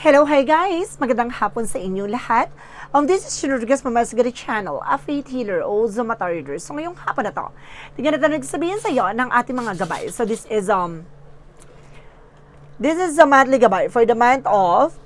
Hello, hi guys! Magandang hapon sa inyo lahat. Um, this is Rodriguez Mamasgari Channel, a faith healer o Zumata reader. So ngayong hapon na to, tingnan natin nagsabihin sa iyo ng ating mga gabay. So this is, um, this is monthly gabay for the month of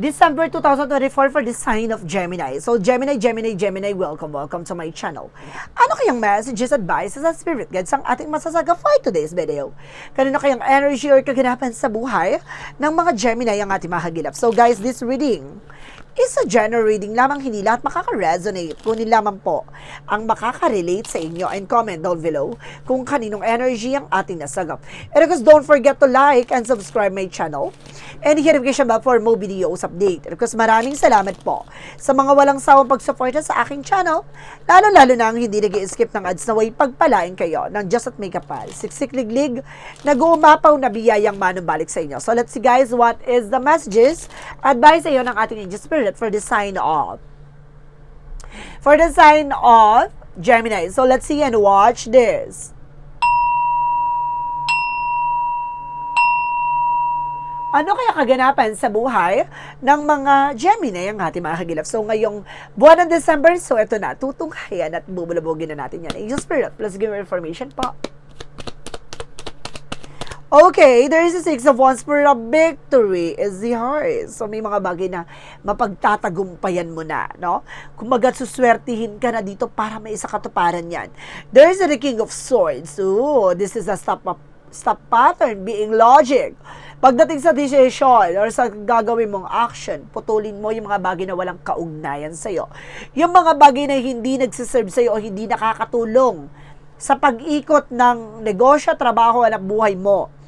December 2024 for the sign of Gemini. So, Gemini, Gemini, Gemini, welcome, welcome to my channel. Ano kayang messages, advices, at spirit guides ang ating masasaga for today's video? Kanino kayang energy or kaganapan sa buhay ng mga Gemini ang ating mahagilap? So, guys, this reading is a general reading lamang hindi lahat makaka-resonate. Kunin lamang po ang makaka-relate sa inyo and comment down below kung kaninong energy ang ating nasagap. And of course, don't forget to like and subscribe my channel and hit notification bell for more videos update. And of course, maraming salamat po sa mga walang sawang pagsuporta sa aking channel, lalo-lalo na ang hindi nag skip ng ads na way pagpalain kayo ng Just at Makeup Siksik-liglig, nag-uumapaw na biyayang manumbalik sa inyo. So let's see guys, what is the messages? Advice sa iyo ng ating angel spirit for the sign of for the sign of Gemini. So let's see and watch this. Ano kaya kaganapan sa buhay ng mga Gemini ang ating mga kagilap? So, ngayong buwan ng December, so ito na, tutunghayan at bubulabogin na natin yan. Angel Spirit, plus give information po. Okay, there is a six of wands for a victory is the heart. So, may mga bagay na mapagtatagumpayan mo na, no? Kumaga, suswertihin ka na dito para may isa katuparan yan. There is a the king of swords. So, this is a stop stop pattern being logic. Pagdating sa decision or sa gagawin mong action, putulin mo yung mga bagay na walang kaugnayan sa'yo. Yung mga bagay na hindi nagsiserve sa'yo o hindi nakakatulong sa pag-ikot ng negosyo, trabaho, at buhay mo.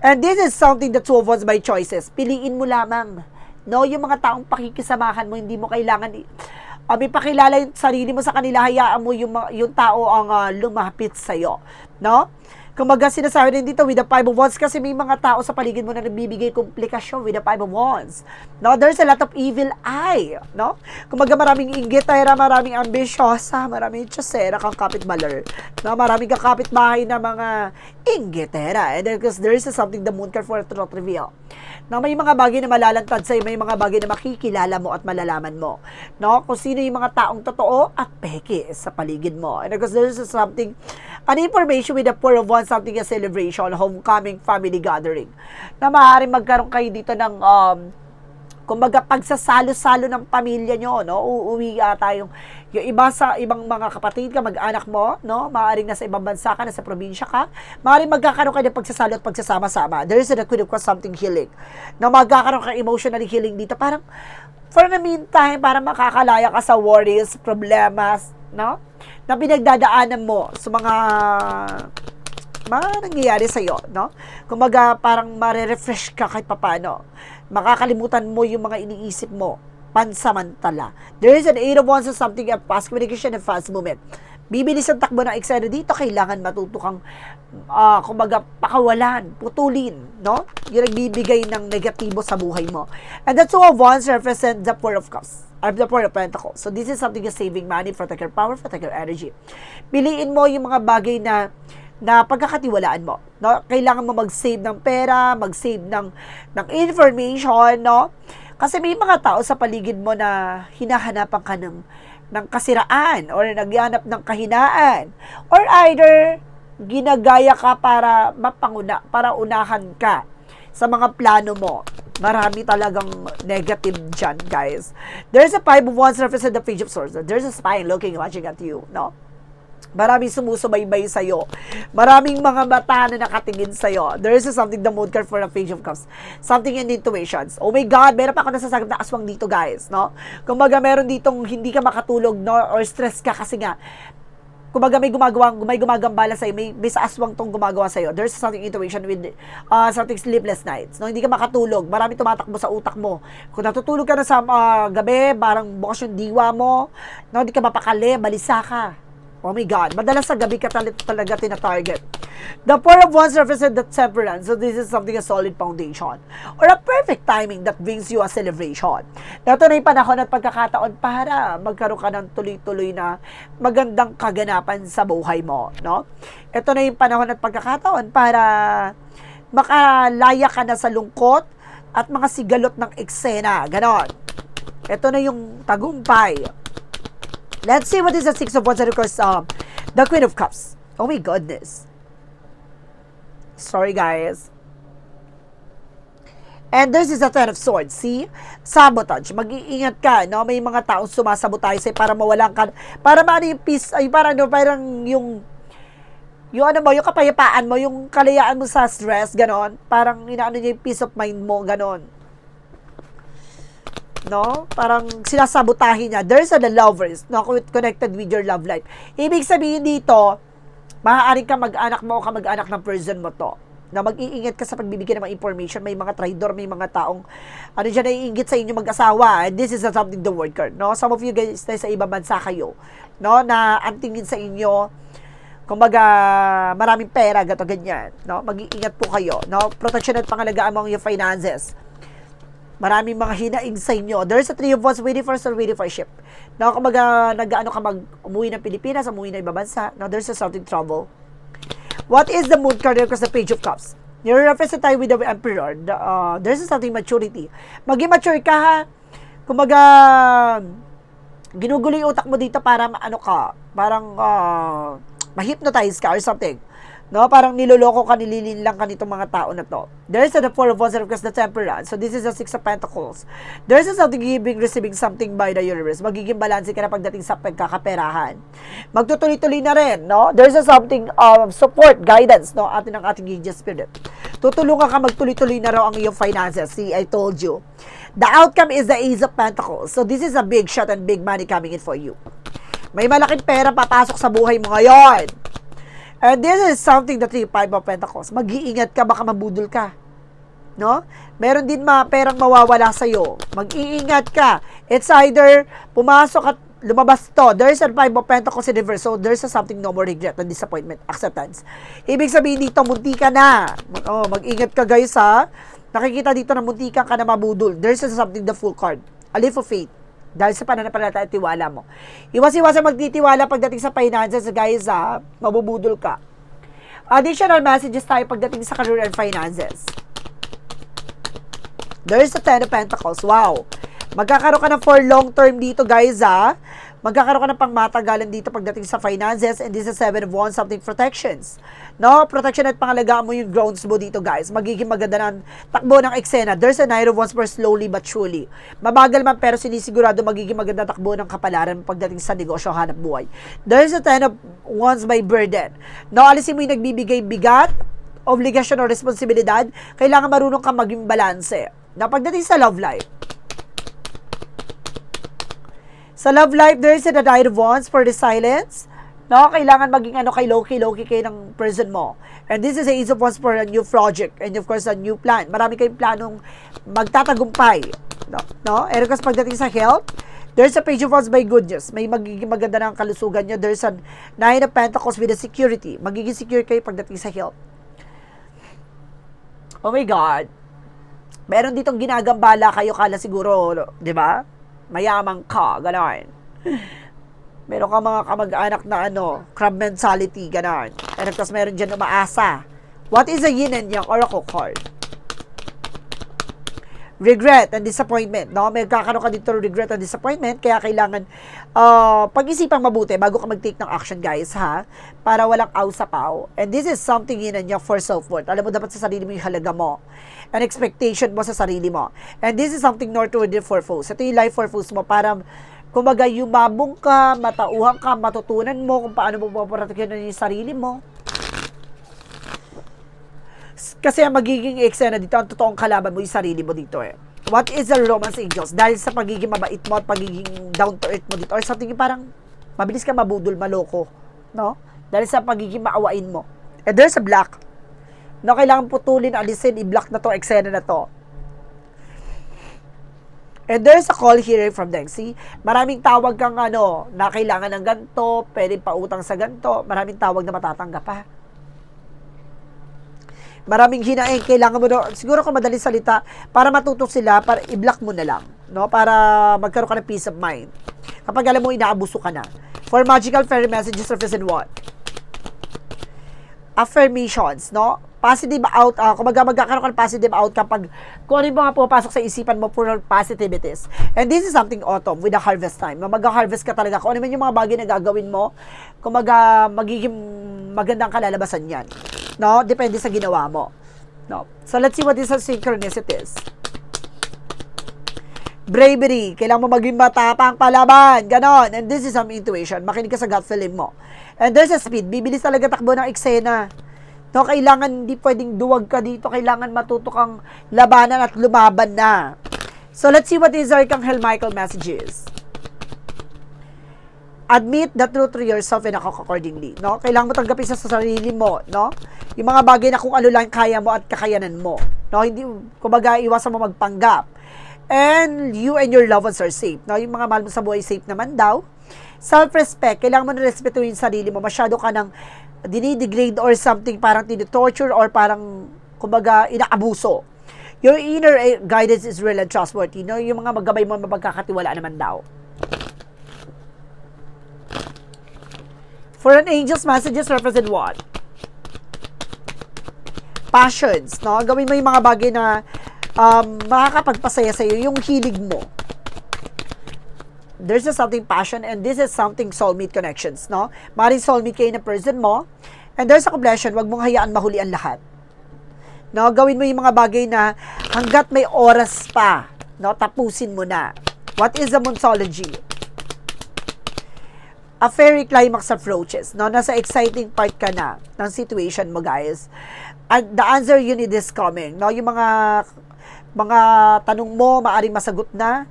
And this is something that of us by choices. Piliin mo lamang. No, yung mga taong pakikisamahan mo, hindi mo kailangan i- uh, may pakilala yung sarili mo sa kanila, hayaan mo yung, yung tao ang uh, lumapit sa'yo. No? Kumaga sinasabi rin dito with the five of wands kasi may mga tao sa paligid mo na nagbibigay komplikasyon with the five of wands. No, there's a lot of evil eye, no? Kumaga maraming inggitera, maraming ambisyosa, maraming tiyosera kang kapitbaler. No, maraming kakapit bahay na mga inggitera. And then because there is something the moon card for not reveal. No, may mga bagay na malalantad sa'yo, may mga bagay na makikilala mo at malalaman mo. No, kung sino yung mga taong totoo at peke sa paligid mo. And because there is something, an information with the four of wands, something a celebration, homecoming, family gathering. Na maaaring magkaroon kayo dito ng um, kumbaga pagsasalo-salo ng pamilya nyo, no? Uuwi ata yung, yung iba sa ibang mga kapatid ka, mag-anak mo, no? Maaring nasa ibang bansa ka, nasa probinsya ka, maaring magkakaroon kayo ng pagsasalo at pagsasama-sama. There is a quid of something healing. Na magkakaroon ka emotionally healing dito. Parang, for the meantime, para makakalaya ka sa worries, problemas, no? Na pinagdadaanan mo sa mga mga nangyayari sa'yo, no? Kumbaga, parang mare-refresh ka kahit papano. Makakalimutan mo yung mga iniisip mo pansamantala. There is an eight of wands or something, a fast communication and fast movement. Bibilis ang takbo ng eksena dito, kailangan matuto kang, ah, kumbaga, pakawalan, putulin, no? Yung nagbibigay ng negatibo sa buhay mo. And the two of wands represent the four of cups or the four of pentacles. So this is something is saving money, protect your power, protect your energy. Piliin mo yung mga bagay na na pagkakatiwalaan mo. No? Kailangan mo mag-save ng pera, mag-save ng, ng information, no? Kasi may mga tao sa paligid mo na hinahanapan ka ng, ng kasiraan or naghanap ng kahinaan. Or either, ginagaya ka para mapanguna, para unahan ka sa mga plano mo. Marami talagang negative dyan, guys. There's a five of wands represent the page of swords. There's a spy looking, watching at you, no? Maraming sumusubaybay sa'yo. Maraming mga mata na nakatingin sa'yo. There is something the mood card for a page of cups. Something in intuitions. Oh my God, meron pa ako nasasagap na aswang dito, guys. No? Kumbaga, meron ditong hindi ka makatulog, no? Or stress ka kasi nga, kumbaga may gumagawa may gumagambala sa may, may sa aswang tong gumagawa sa iyo. There's something intuition with uh, something sleepless nights. No, hindi ka makatulog. Marami tumatakbo sa utak mo. Kung natutulog ka na sa uh, gabi, parang bukas yung diwa mo, no, hindi ka mapakali, balisa ka. Oh my God, madalas sa gabi ka tal- talaga tina-target. The Four of Wands represent the temperance, so this is something a solid foundation. Or a perfect timing that brings you a celebration. Ito na yung panahon at pagkakataon para magkaroon ka ng tuloy-tuloy na magandang kaganapan sa buhay mo. No? Ito na yung panahon at pagkakataon para makalaya ka na sa lungkot at mga sigalot ng eksena. Ganon. Ito na yung tagumpay. Let's see what is the Six of Wands and of course, um, the Queen of Cups. Oh my goodness. Sorry, guys. And this is the Ten of Swords. See? Sabotage. Mag-iingat ka, no? May mga taong sumasabotage sa'yo para mawalan ka, para maano yung peace, ay parang, ano, parang yung, yung ano mo, yung kapayapaan mo, yung kalayaan mo sa stress, ganon. Parang inaano niya yung peace of mind mo, ganon. No? Parang sinasabotahin niya. There's a the lovers, no? Connected with your love life. Ibig sabihin dito, maaaring ka mag-anak mo o ka mag-anak ng person mo to na mag-iingat ka sa pagbibigay ng mga information. May mga traidor, may mga taong ano dyan naiingit sa inyo mag-asawa. And this is something the word card. No? Some of you guys na sa ibang bansa kayo. No? Na ang tingin sa inyo, kumbaga, maraming pera, gato ganyan. No? Mag-iingat po kayo. No? Protection at pangalagaan mo ang iyong finances. Maraming mga hinaing sa inyo. There's a three of us waiting for us waiting for a ship. No, kumbaga, nag-ano ka mag umuwi ng Pilipinas, umuwi ng ibang bansa. Now, there's a something trouble. What is the moon card across the page of cups? You're represent tayo with the emperor. The, uh, there's something maturity. Maging mature ka ha. Kumbaga, ginugulo yung utak mo dito para ano ka, parang uh, ma-hypnotize ka or something. No, parang niloloko ka, nililin lang ka nitong mga tao na to. There's a the four of wands and the temperance. So this is the six of pentacles. There's a something giving, receiving something by the universe. Magiging balanse ka na pagdating sa pagkakaperahan. Magtutuloy-tuloy na rin, no? There's a something of support, guidance, no? Atin ng ating angel spirit. Tutulungan ka magtuloy-tuloy na raw ang iyong finances. See, I told you. The outcome is the ace of pentacles. So this is a big shot and big money coming in for you. May malaking pera papasok sa buhay mo ngayon. And this is something that the Five of Pentacles. Mag-iingat ka, baka mabudol ka. No? Meron din ma perang mawawala sa iyo. Mag-iingat ka. It's either pumasok at lumabas to. There's a Five of Pentacles in reverse. So, there's a something no more regret and disappointment, acceptance. Ibig sabihin dito, munti ka na. Oh, mag-ingat ka guys ha. Nakikita dito na munti ka ka na mabudol. There's a something the full card. A leap of faith. Dahil sa pananampalataya at tiwala mo. Iwas-iwasan magtitiwala pagdating sa finances, guys, ha? Mabubudol ka. Additional messages tayo pagdating sa career and finances. There's a Ten of Pentacles. Wow. Magkakaroon ka na for long term dito, guys, ha? Magkakaroon ka na pang matagalan dito pagdating sa finances and this is Seven of Wands, something protections. No? Protection at pangalagaan mo yung grounds mo dito, guys. Magiging maganda ng takbo ng eksena. There's a Nine of Wands for slowly but surely. Mabagal man pero sinisigurado magiging maganda takbo ng kapalaran pagdating sa negosyo hanap buhay. There's a Ten of Wands by burden. No? Alisin mo yung nagbibigay bigat, obligasyon o responsibilidad, kailangan marunong ka maging balanse. Na pagdating sa love life, sa love life, there is a Nine of Wands for the silence. No, kailangan maging ano kay Loki, Loki kay ng person mo. And this is a of Wands for a new project and of course a new plan. Marami kayong planong magtatagumpay. No, no? And pagdating sa health, there's a Page of Wands by goodness. May magiging maganda ng kalusugan nyo. There's a Nine of Pentacles with a security. Magiging secure kayo pagdating sa health. Oh my God. Meron ditong ginagambala kayo, kala siguro, di ba? Mayaman ka, gano'n. Meron ka mga kamag-anak na ano, crab mentality. And of course, meron dyan umaasa. What is a yin and yang oracle card? regret and disappointment, no? May kakaroon ka dito regret and disappointment, kaya kailangan uh, pag-isipang mabuti bago ka mag-take ng action, guys, ha? Para walang aw sa paw. And this is something in and for self-worth. Alam mo, dapat sa sarili mo yung halaga mo. An expectation mo sa sarili mo. And this is something northward for foes. Ito yung life foes mo para kumbaga yumabong ka, matauhan ka, matutunan mo kung paano mo paparatikin yung sarili mo. Kasi ang magiging eksena dito, ang totoong kalaban mo yung sarili mo dito eh. What is the romance angels? Dahil sa pagiging mabait mo at pagiging down to earth mo dito or something parang mabilis ka mabudol, maloko. No? Dahil sa pagiging maawain mo. And there's a black. No, kailangan putulin, alisin, i-block na to, eksena na to. And there's a call here from them. See, maraming tawag kang ano, na kailangan ng ganto, pwedeng pautang sa ganto, maraming tawag na matatanggap pa. Maraming hinaing, kailangan mo, na- siguro kung madali salita, para matuto sila, para i-block mo na lang, no? Para magkaroon ka ng peace of mind. Kapag alam mo, inaabuso ka na. For magical fairy messages of in what? Affirmations, no? Positive out, uh, kumbaga magkakaroon ka ng positive outcome pag kung ano yung mga pumapasok sa isipan mo, puro positivities. And this is something autumn with the harvest time. Mag-harvest ka talaga. Kung ano man yung mga bagay na gagawin mo, kumbaga magiging magandang kalalabasan yan. No? Depende sa ginawa mo. No? So let's see what is the synchronicities. Bravery. Kailangan mo maging matapang palaban. Ganon. And this is some intuition. Makinig ka sa gut feeling mo. And there's a speed. Bibilis talaga takbo ng eksena. No, kailangan hindi pwedeng duwag ka dito. Kailangan matuto kang labanan at lumaban na. So let's see what is Archangel Michael messages. Admit the truth to yourself and act accordingly. No? Kailangan mo tanggapin sa sarili mo. No? Yung mga bagay na kung ano lang kaya mo at kakayanan mo. No? Hindi, kumbaga, iwasan mo magpanggap. And you and your loved ones are safe. No? Yung mga mahal mo sa buhay, safe naman daw. Self-respect, kailangan mo na respetuhin sarili mo. Masyado ka ng dinidegrade or something, parang tinitorture or parang, kumbaga, inaabuso. Your inner eh, guidance is real and trustworthy. No? Yung mga magabay mo, mapagkakatiwala naman daw. For an angel's messages represent what? Passions, no? Gawin mo yung mga bagay na um, makakapagpasaya sa'yo, yung hilig mo. There's a something passion and this is something soulmate connections, no? Maring soulmate kayo na person mo. And there's a completion, wag mong hayaan mahuli ang lahat. No, gawin mo yung mga bagay na hanggat may oras pa, no, tapusin mo na. What is the monsology? a fairy climax approaches, no? Nasa exciting part ka na ng situation mo, guys. And the answer you need is coming, no? Yung mga mga tanong mo, maaring masagot na.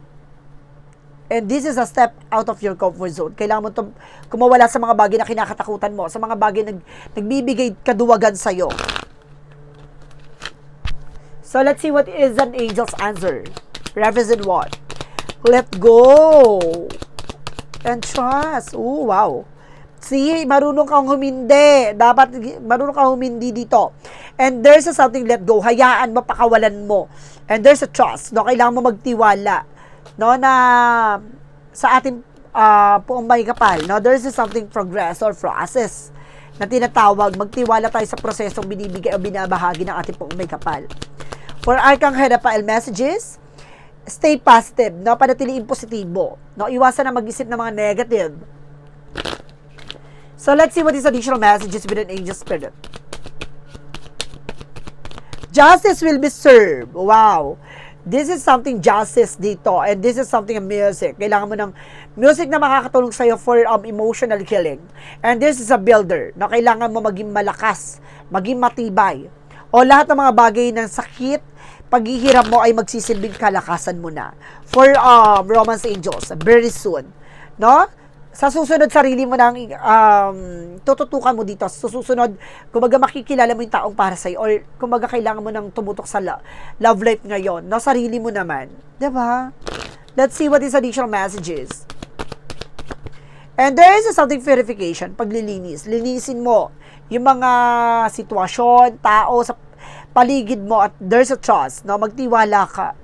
And this is a step out of your comfort zone. Kailangan mo tum- kumawala sa mga bagay na kinakatakutan mo, sa mga bagay na nag, nagbibigay kaduwagan sa'yo. So let's see what is an angel's answer. Represent what? Let go and trust. Oh, wow. See, marunong kang humindi. Dapat marunong kang humindi dito. And there's a something let go. Hayaan mo, pakawalan mo. And there's a trust. No, kailangan mo magtiwala. No, na sa ating uh, puong may kapal. No, there's a something progress or process na tinatawag. Magtiwala tayo sa prosesong binibigay o binabahagi ng ating puong may kapal. For Arcang Herapael messages, stay positive, no? Panatiliin positibo, no? Iwasan na mag-isip ng mga negative. So, let's see what is additional messages with an angel spirit. Justice will be served. Wow. This is something justice dito and this is something music. Kailangan mo ng music na makakatulong sa'yo for um, emotional healing. And this is a builder na kailangan mo maging malakas, maging matibay. O lahat ng mga bagay ng sakit, paghihirap mo ay magsisilbing kalakasan mo na. For um, Romance Angels, very soon. No? Sa susunod, sarili mo nang um, tututukan mo dito. Sa susunod, kumbaga makikilala mo yung taong para sa'yo or kumbaga kailangan mo nang tumutok sa lo- love life ngayon. No? Sarili mo naman. 'Di ba? Let's see what is additional messages. And there is a something verification, paglilinis. Linisin mo yung mga sitwasyon, tao sa paligid mo at there's a trust, no? Magtiwala ka.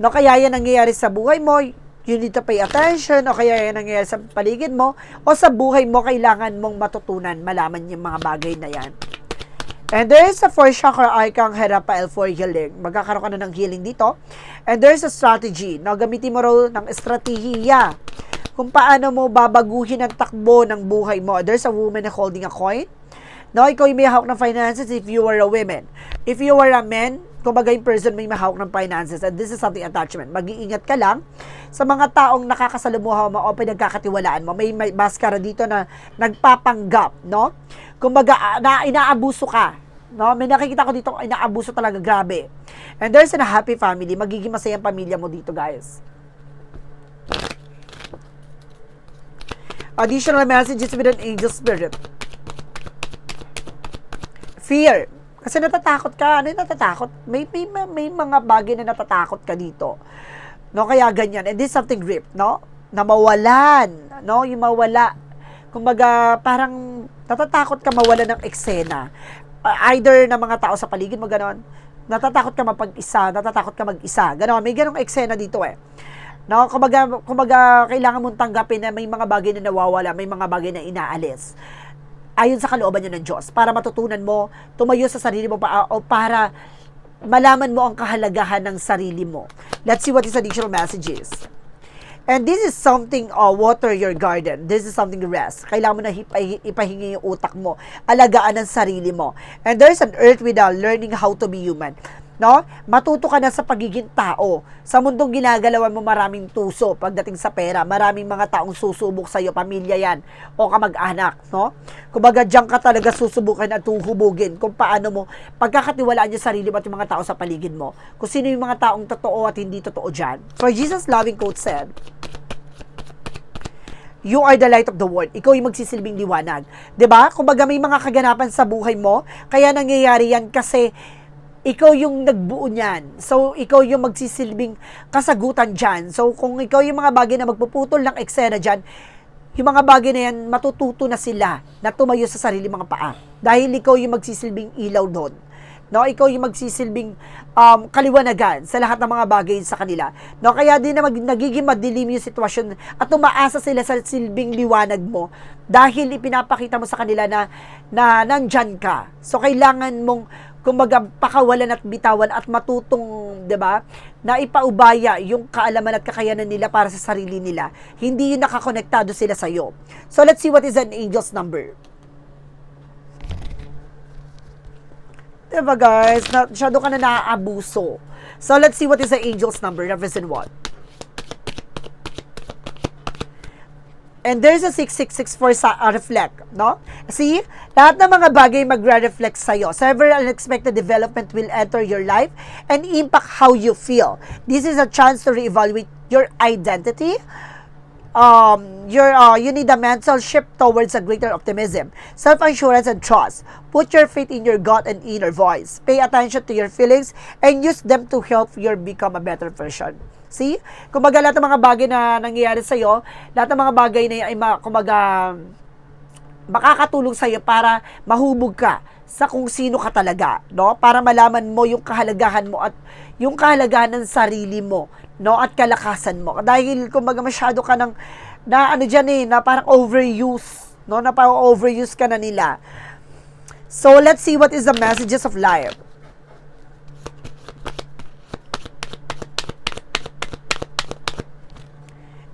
No, kaya yan nangyayari sa buhay mo, you need to pay attention, o kaya yan nangyayari sa paligid mo, o sa buhay mo, kailangan mong matutunan, malaman yung mga bagay na yan. And there is a four chakra icon Herapael for healing. Magkakaroon ka na ng healing dito. And there's a strategy. No, gamitin mo raw ng estratehiya kung paano mo babaguhin ang takbo ng buhay mo. There's a woman holding a coin. No, ikaw yung may hawak ng finances if you are a woman. If you are a man, kumbaga yung person may mahawak ng finances and this is something attachment. Mag-iingat ka lang sa mga taong nakakasalumuha mo o pinagkakatiwalaan mo. May, may maskara dito na nagpapanggap, no? Kumbaga, na, inaabuso ka. No? May nakikita ko dito, inaabuso talaga, grabe. And there's a happy family. Magiging masayang pamilya mo dito, guys. Additional messages with an angel spirit. Fear. Kasi natatakot ka. Ano yung natatakot? May, may, may mga bagay na natatakot ka dito. No, kaya ganyan. And this is something grip, no? Na mawalan, no? Yung mawala. Kumbaga, parang natatakot ka mawala ng eksena. Either ng mga tao sa paligid mo, ganon. Natatakot ka mapag-isa, natatakot ka mag-isa. Ganon, may ganong eksena dito eh. No, kumbaga, kumbaga kailangan mong tanggapin na may mga bagay na nawawala, may mga bagay na inaalis. Ayon sa kalooban niya ng Diyos para matutunan mo, tumayo sa sarili mo pa, o para malaman mo ang kahalagahan ng sarili mo. Let's see what his additional message is. And this is something, uh, water your garden. This is something rest. Kailangan mo na ipahingi yung utak mo. Alagaan ang sarili mo. And there's an earth without learning how to be human. No? Matuto ka na sa pagiging tao. Sa mundong ginagalawan mo maraming tuso pagdating sa pera. Maraming mga taong susubok sa iyo, pamilya yan o kamag-anak, no? Kumbaga diyan ka talaga susubukan at tuhubugin kung paano mo pagkakatiwalaan yung sarili mo at yung mga tao sa paligid mo. Kung sino yung mga taong totoo at hindi totoo diyan. For Jesus loving quote said, You are the light of the world. Ikaw yung magsisilbing liwanag. 'Di ba? Kumbaga may mga kaganapan sa buhay mo, kaya nangyayari yan kasi ikaw yung nagbuo niyan. So, ikaw yung magsisilbing kasagutan dyan. So, kung ikaw yung mga bagay na magpuputol ng eksena dyan, yung mga bagay na yan, matututo na sila na tumayo sa sarili mga paa. Dahil ikaw yung magsisilbing ilaw doon. No, ikaw yung magsisilbing um, kaliwanagan sa lahat ng mga bagay sa kanila. No, kaya din na mag, nagiging madilim yung sitwasyon at umaasa sila sa silbing liwanag mo dahil ipinapakita mo sa kanila na na nandyan ka. So kailangan mong kumbaga pakawalan at bitawan at matutong, 'di ba? Na ipaubaya yung kaalaman at kakayanan nila para sa sarili nila. Hindi yun nakakonektado sila sa iyo. So let's see what is an angel's number. Diba guys? Na, masyado ka na naaabuso. So let's see what is the angel's number. Represent what? And there's a 6664 sa uh, reflect, no? See? Lahat ng mga bagay magre-reflect sa'yo. Several unexpected development will enter your life and impact how you feel. This is a chance to reevaluate your identity. Um, your, uh, you need a mental shift towards a greater optimism, self-assurance, and trust. Put your faith in your gut and inner voice. Pay attention to your feelings and use them to help you become a better version. See? Kumbaga lahat ng mga bagay na nangyayari sa iyo, lahat ng mga bagay na yan ay kumbaga makakatulong sa iyo para mahubog ka sa kung sino ka talaga, no? Para malaman mo yung kahalagahan mo at yung kahalagahan ng sarili mo, no? At kalakasan mo. Dahil kumbaga masyado ka ng na ano diyan eh, na parang overuse, no? Na parang overuse ka na nila. So, let's see what is the messages of life.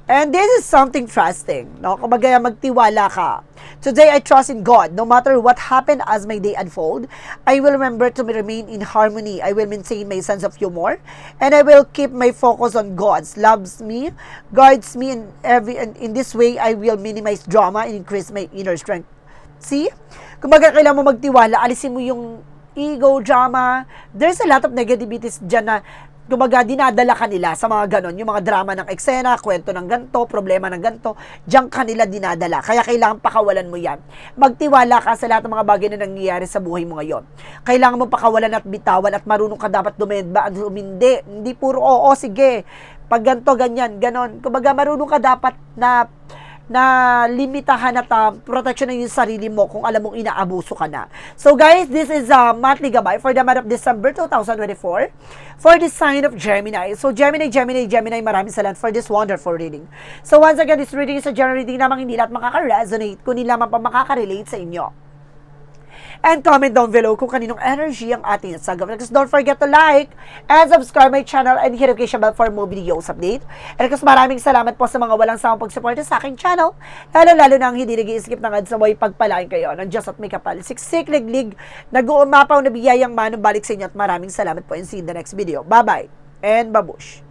And this is something trusting, no? Kumbaga magtiwala ka. Today, I trust in God. No matter what happened as my day unfold, I will remember to remain in harmony. I will maintain my sense of humor, and I will keep my focus on God's loves me, guards me in every. And in this way, I will minimize drama and increase my inner strength. See? Kumbaga, kailangan mo magtiwala. Alisin mo yung ego, drama. There's a lot of negativities dyan na kumbaga, dinadala kanila sa mga ganon, yung mga drama ng eksena, kwento ng ganto, problema ng ganto, diyan kanila dinadala. Kaya kailangan pakawalan mo yan. Magtiwala ka sa lahat ng mga bagay na nangyayari sa buhay mo ngayon. Kailangan mo pakawalan at bitawan at marunong ka dapat dumedba at humindi. Hindi puro oo, sige. Pag ganto, ganyan, ganon. Kumbaga, marunong ka dapat na na limitahan at uh, protection ng sarili mo kung alam mong inaabuso ka na. So guys, this is a uh, monthly gabay for the month of December 2024 for the sign of Gemini. So Gemini, Gemini, Gemini, maraming salamat for this wonderful reading. So once again, this reading is a general reading namang hindi lahat makaka-resonate, kundi lamang pa makaka-relate sa inyo. And comment down below kung kaninong energy ang ating nasagawa. Just don't forget to like and subscribe my channel and hit notification bell for more videos update. And kasi maraming salamat po sa mga walang sawang pagsuporta sa aking channel. Lalo-lalo na ang hindi nag-i-skip ng ads na may pagpalain kayo ng Diyos at may kapal. Siksik, liglig, nag-uumapaw na biyayang manong balik sa inyo at maraming salamat po and see you in the next video. Bye-bye and babush!